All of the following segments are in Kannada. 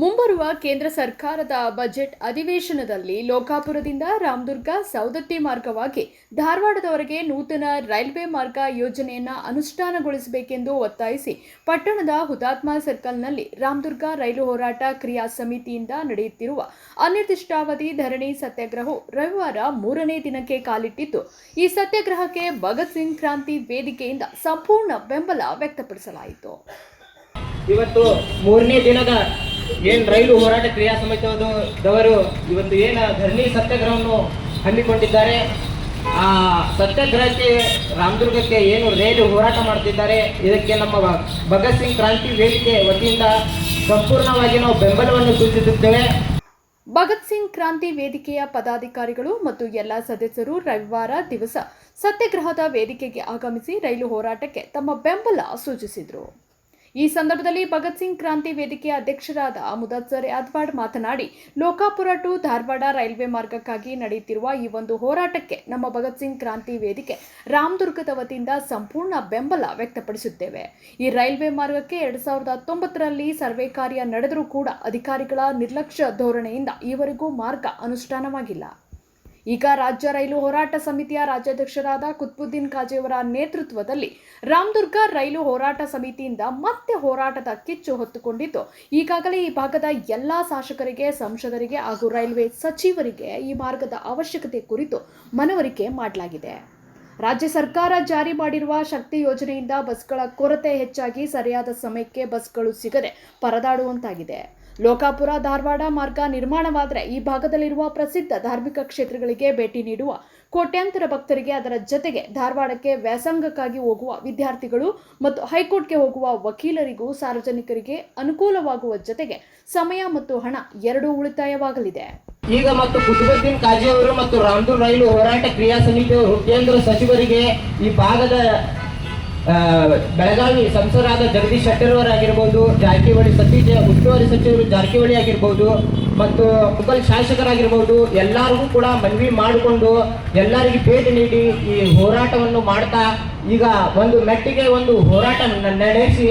ಮುಂಬರುವ ಕೇಂದ್ರ ಸರ್ಕಾರದ ಬಜೆಟ್ ಅಧಿವೇಶನದಲ್ಲಿ ಲೋಕಾಪುರದಿಂದ ರಾಮದುರ್ಗ ಸೌದತ್ತಿ ಮಾರ್ಗವಾಗಿ ಧಾರವಾಡದವರೆಗೆ ನೂತನ ರೈಲ್ವೆ ಮಾರ್ಗ ಯೋಜನೆಯನ್ನು ಅನುಷ್ಠಾನಗೊಳಿಸಬೇಕೆಂದು ಒತ್ತಾಯಿಸಿ ಪಟ್ಟಣದ ಹುತಾತ್ಮ ಸರ್ಕಲ್ನಲ್ಲಿ ರಾಮದುರ್ಗ ರೈಲು ಹೋರಾಟ ಕ್ರಿಯಾ ಸಮಿತಿಯಿಂದ ನಡೆಯುತ್ತಿರುವ ಅನಿರ್ದಿಷ್ಟಾವಧಿ ಧರಣಿ ಸತ್ಯಾಗ್ರಹವು ರವಿವಾರ ಮೂರನೇ ದಿನಕ್ಕೆ ಕಾಲಿಟ್ಟಿದ್ದು, ಈ ಸತ್ಯಾಗ್ರಹಕ್ಕೆ ಭಗತ್ ಸಿಂಗ್ ಕ್ರಾಂತಿ ವೇದಿಕೆಯಿಂದ ಸಂಪೂರ್ಣ ಬೆಂಬಲ ವ್ಯಕ್ತಪಡಿಸಲಾಯಿತು. ಇವತ್ತು ಮೂರನೇ ದಿನದ ಏನ್ ರೈಲು ಹೋರಾಟ ಕ್ರಿಯಾ ಸಮಿತಿಯವರು ಇವತ್ತು ಏನು ಧರಣಿ ಸತ್ಯಾಗ್ರಹವನ್ನು ಹಮ್ಮಿಕೊಂಡಿದ್ದಾರೆ? ಆ ಸತ್ಯಾಗ್ರಹಕ್ಕೆ ರಾಮದುರ್ಗಕ್ಕೆ ಏನು ರೈಲು ಹೋರಾಟ ಮಾಡ್ತಿದ್ದಾರೆ? ಇದಕ್ಕೆ ನಮ್ಮ ಭಗತ್ ಸಿಂಗ್ ಕ್ರಾಂತಿ ವೇದಿಕೆ ವತಿಯಿಂದ ಸಂಪೂರ್ಣವಾಗಿ ನಾವು ಬೆಂಬಲವನ್ನು ಸೂಚಿಸುತ್ತೇವೆ. ಭಗತ್ ಸಿಂಗ್ ಕ್ರಾಂತಿ ವೇದಿಕೆಯ ಪದಾಧಿಕಾರಿಗಳು ಮತ್ತು ಎಲ್ಲ ಸದಸ್ಯರು ರವಿವಾರ ದಿವಸ ಸತ್ಯಾಗ್ರಹದ ವೇದಿಕೆಗೆ ಆಗಮಿಸಿ ರೈಲು ಹೋರಾಟಕ್ಕೆ ತಮ್ಮ ಬೆಂಬಲ ಸೂಚಿಸಿದರು. ಈ ಸಂದರ್ಭದಲ್ಲಿ ಭಗತ್ ಸಿಂಗ್ ಕ್ರಾಂತಿ ವೇದಿಕೆಯ ಅಧ್ಯಕ್ಷರಾದ ಮುದತ್ಸರ್ ಯಾದ್ವಾಡ್ ಮಾತನಾಡಿ, ಲೋಕಾಪುರ ಟು ಧಾರವಾಡ ರೈಲ್ವೆ ಮಾರ್ಗಕ್ಕಾಗಿ ನಡೆಯುತ್ತಿರುವ ಈ ಒಂದು ಹೋರಾಟಕ್ಕೆ ನಮ್ಮ ಭಗತ್ ಸಿಂಗ್ ಕ್ರಾಂತಿ ವೇದಿಕೆ ರಾಮದುರ್ಗದ ವತಿಯಿಂದ ಸಂಪೂರ್ಣ ಬೆಂಬಲ ವ್ಯಕ್ತಪಡಿಸುತ್ತೇವೆ. ಈ ರೈಲ್ವೆ ಮಾರ್ಗಕ್ಕೆ ಎರಡ್ ಸಾವಿರದ ಹತ್ತೊಂಬತ್ತರಲ್ಲಿ ಸರ್ವೆ ಕಾರ್ಯ ನಡೆದರೂ ಕೂಡ ಅಧಿಕಾರಿಗಳ ನಿರ್ಲಕ್ಷ್ಯ ಧೋರಣೆಯಿಂದ ಈವರೆಗೂ ಮಾರ್ಗ ಅನುಷ್ಠಾನವಾಗಿಲ್ಲ. ಈಗ ರಾಜ್ಯ ರೈಲು ಹೋರಾಟ ಸಮಿತಿಯ ರಾಜ್ಯಾಧ್ಯಕ್ಷರಾದ ಕುತ್ಬುದ್ದೀನ್ ಖಾಜೆಯವರ ನೇತೃತ್ವದಲ್ಲಿ ರಾಮದುರ್ಗ ರೈಲು ಹೋರಾಟ ಸಮಿತಿಯಿಂದ ಮತ್ತೆ ಹೋರಾಟದ ಕಿಚ್ಚು ಹೊತ್ತುಕೊಂಡಿದ್ದು, ಈಗಾಗಲೇ ಈ ಭಾಗದ ಎಲ್ಲ ಶಾಸಕರಿಗೆ, ಸಂಸದರಿಗೆ ಹಾಗೂ ರೈಲ್ವೆ ಸಚಿವರಿಗೆ ಈ ಮಾರ್ಗದ ಅವಶ್ಯಕತೆ ಕುರಿತು ಮನವರಿಕೆ ಮಾಡಲಾಗಿದೆ. ರಾಜ್ಯ ಸರ್ಕಾರ ಜಾರಿ ಮಾಡಿರುವ ಶಕ್ತಿ ಯೋಜನೆಯಿಂದ ಬಸ್ಗಳ ಕೊರತೆ ಹೆಚ್ಚಾಗಿ ಸರಿಯಾದ ಸಮಯಕ್ಕೆ ಬಸ್ಗಳು ಸಿಗದೆ ಪರದಾಡುವಂತಾಗಿದೆ. ಲೋಕಾಪುರ ಧಾರವಾಡ ಮಾರ್ಗ ನಿರ್ಮಾಣವಾದರೆ ಈ ಭಾಗದಲ್ಲಿರುವ ಪ್ರಸಿದ್ಧ ಧಾರ್ಮಿಕ ಕ್ಷೇತ್ರಗಳಿಗೆ ಭೇಟಿ ನೀಡುವ ಕೋಟ್ಯಾಂತರ ಭಕ್ತರಿಗೆ ಅದರ ಜತೆಗೆ ಧಾರವಾಡಕ್ಕೆ ವ್ಯಾಸಂಗಕ್ಕಾಗಿ ಹೋಗುವ ವಿದ್ಯಾರ್ಥಿಗಳು ಮತ್ತು ಹೈಕೋರ್ಟ್ಗೆ ಹೋಗುವ ವಕೀಲರಿಗೂ ಸಾರ್ವಜನಿಕರಿಗೆ ಅನುಕೂಲವಾಗುವ ಜತೆಗೆ ಸಮಯ ಮತ್ತು ಹಣ ಎರಡೂ ಉಳಿತಾಯವಾಗಲಿದೆ. ಈಗ ಮತ್ತು ಕುತುಬುದ್ದೀನ್ ಕಾಜಿ ಅವರು ಮತ್ತು ರಾಮದೂರ್ ರೈಲು ಹೋರಾಟ ಕ್ರಿಯಾ ಸಮಿತಿಯವರು ಕೇಂದ್ರ ಸಚಿವರಿಗೆ ಈ ಭಾಗದ ಬೆಳಗಾವಿ ಸಂಸದರಾದ ಜಗದೀಶ್ ಶೆಟ್ಟರ್ ಅವರಾಗಿರ್ಬೋದು ಜಾರಕಿಹೊಳಿ ಸತೀಶ್, ಉಸ್ತುವಾರಿ ಸಚಿವರು ಜಾರಕಿಹೊಳಿ ಆಗಿರ್ಬೋದು ಮತ್ತು ಮುಗಲ್ ಶಾಸಕರಾಗಿರ್ಬೋದು, ಎಲ್ಲರಿಗೂ ಕೂಡ ಮನವಿ ಮಾಡಿಕೊಂಡು ಎಲ್ಲರಿಗೂ ಭೇಟಿ ನೀಡಿ ಈ ಹೋರಾಟವನ್ನು ಮಾಡ್ತಾ ಈಗ ಒಂದು ಮೆಟ್ಟಿಗೆ ಒಂದು ಹೋರಾಟ ನಡೆಸಿ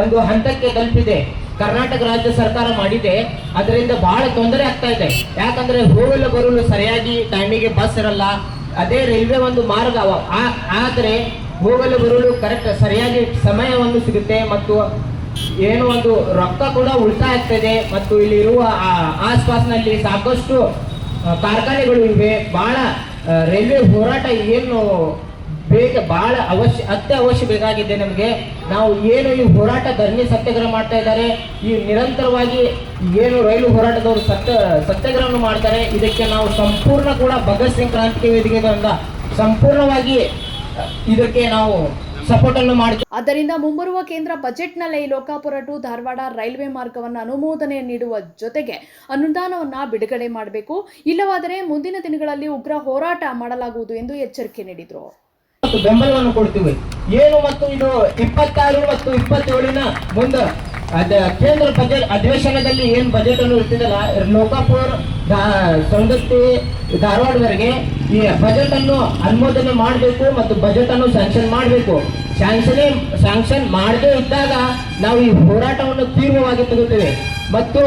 ಒಂದು ಹಂತಕ್ಕೆ ತಲುಪಿದೆ. ಕರ್ನಾಟಕ ರಾಜ್ಯ ಸರ್ಕಾರ ಮಾಡಿದೆ. ಅದರಿಂದ ಬಹಳ ತೊಂದರೆ ಆಗ್ತಾ ಇದೆ. ಯಾಕಂದ್ರೆ ಹೋಗಲು ಬರಲು ಸರಿಯಾಗಿ ಟೈಮಿಗೆ ಬಸ್ ಇರಲ್ಲ. ಅದೇ ರೈಲ್ವೆ ಒಂದು ಮಾರ್ಗ ಆದ್ರೆ ಹೋಗಲು ಬರಲು ಕರೆಕ್ಟ್ ಸರಿಯಾಗಿ ಸಮಯವನ್ನು ಸಿಗುತ್ತೆ ಮತ್ತು ಏನು ಒಂದು ರೊಕ್ಕ ಕೂಡ ಉಳಿತಾಯ ಆಗ್ತದೆ ಮತ್ತು ಇಲ್ಲಿರುವ ಆಸ್ಪಾಸ್ನಲ್ಲಿ ಸಾಕಷ್ಟು ಕಾರ್ಖಾನೆಗಳು ಇವೆ. ಬಹಳ ರೈಲ್ವೆ ಹೋರಾಟ ಏನು ಬೇಗ ಬಹಳ ಅವಶ್ಯ, ಅತ್ಯವಶ್ಯ ಬೇಕಾಗಿದೆ ನಮಗೆ. ನಾವು ಏನು ಈ ಹೋರಾಟ ಧರಣಿ ಸತ್ಯಾಗ್ರಹ ಮಾಡ್ತಾ ಇದ್ದಾರೆ, ಈ ನಿರಂತರವಾಗಿ ಏನು ರೈಲು ಹೋರಾಟದವರು ಸತ್ಯ, ಸತ್ಯಾಗ್ರಹವನ್ನು ಮಾಡ್ತಾರೆ, ಇದಕ್ಕೆ ನಾವು ಸಂಪೂರ್ಣ ಕೂಡ ಭಗತ್ ಸಿಂಗ್ ಕ್ರಾಂತಿ ವೇದಿಕೆಯಿಂದ ಸಂಪೂರ್ಣವಾಗಿ ಇದಕ್ಕೆ ನಾವು ಸಪೋರ್ಟ್ ಅನ್ನು ಮಾಡ್ತೀವಿ ಆದ್ದರಿಂದ ಮುಂಬರುವ ಕೇಂದ್ರ ಬಜೆಟ್ನಲ್ಲೇ ಲೋಕಾಪುರ ಟು ಧಾರವಾಡ ರೈಲ್ವೆ ಮಾರ್ಗವನ್ನು ಅನುಮೋದನೆ ನೀಡುವ ಜೊತೆಗೆ ಅನುದಾನವನ್ನು ಬಿಡುಗಡೆ ಮಾಡಬೇಕು. ಇಲ್ಲವಾದರೆ ಮುಂದಿನ ದಿನಗಳಲ್ಲಿ ಉಗ್ರ ಹೋರಾಟ ಮಾಡಲಾಗುವುದು ಎಂದು ಎಚ್ಚರಿಕೆ ನೀಡಿದರು. ಮತ್ತು ಬೆಂಬಲವನ್ನು ಕೊಡ್ತೀವಿ. ಏನು ಮತ್ತು ಇದು ಇಪ್ಪತ್ತಾರು ಮತ್ತು ಇಪ್ಪತ್ತೇಳಿನ ಮುಂದೆ ಕೇಂದ್ರ ಬಜೆಟ್ ಅಧಿವೇಶನದಲ್ಲಿ ಏನು ಬಜೆಟ್ ಅನ್ನು ಇರ್ತಿದಲ್ಲ ಲೋಕಾಪುರ ಸೌಂದತ್ತಿ ಧಾರವಾಡವರೆಗೆ ಈ ಬಜೆಟ್ ಅನ್ನು ಅನುಮೋದನೆ ಮಾಡಬೇಕು ಮತ್ತು ಬಜೆಟ್ ಅನ್ನು ಸ್ಯಾಂಕ್ಷನ್ ಮಾಡಬೇಕು. ಸ್ಯಾಂಕ್ಷನ್ ಸ್ಯಾಂಕ್ಷನ್ ಮಾಡದೇ ಇದ್ದಾಗ ನಾವು ಈ ಹೋರಾಟವನ್ನು ತೀವ್ರವಾಗಿ ತಗುತ್ತೇವೆ ಮತ್ತು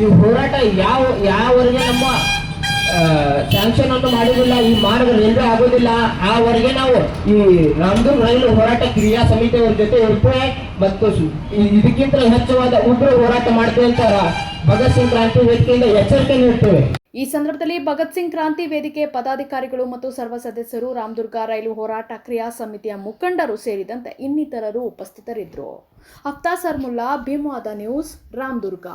ಈ ಹೋರಾಟ ಯಾವ ಯಾವವರೆಗೆ ನಮ್ಮ ಸ್ಯಾಂಕ್ಷನ್ ಅನ್ನು ಮಾಡುವುದಿಲ್ಲ, ಈ ಮಾರ್ಗ ರೈಲ್ವೆ ಆಗೋದಿಲ್ಲ ಆವರೆಗೆ ನಾವು ಈ ರಾಮದುರ್ಗ ರೈಲು ಹೋರಾಟ ಕ್ರಿಯಾ ಸಮಿತಿಯವರ ಜೊತೆ ಇರ್ತೇವೆ ಮತ್ತು ಇದಕ್ಕಿಂತ ಹೆಚ್ಚವಾದ ಉಗ್ರ ಹೋರಾಟ ಮಾಡ್ತೇವೆ ಅಂತ ಭಗತ್ ಸಿಂಗ್ ಕ್ರಾಂತಿ ವೇದಿಕೆಯಿಂದ ಎಚ್ಚರಿಕೆ ನೀಡ್ತೇವೆ. ಈ ಸಂದರ್ಭದಲ್ಲಿ ಭಗತ್ ಸಿಂಗ್ ಕ್ರಾಂತಿ ವೇದಿಕೆ ಪದಾಧಿಕಾರಿಗಳು ಮತ್ತು ಸರ್ವ ಸದಸ್ಯರು ರಾಮದುರ್ಗ ರೈಲು ಹೋರಾಟ ಕ್ರಿಯಾ ಸಮಿತಿಯ ಮುಖಂಡರು ಸೇರಿದಂತೆ ಇನ್ನಿತರರು ಉಪಸ್ಥಿತರಿದ್ದರು. ಅಫ್ತಾ ಸರ್ಮುಲ್ಲಾ ಭೀಮವಾದ ನ್ಯೂಸ್, ರಾಮದುರ್ಗ.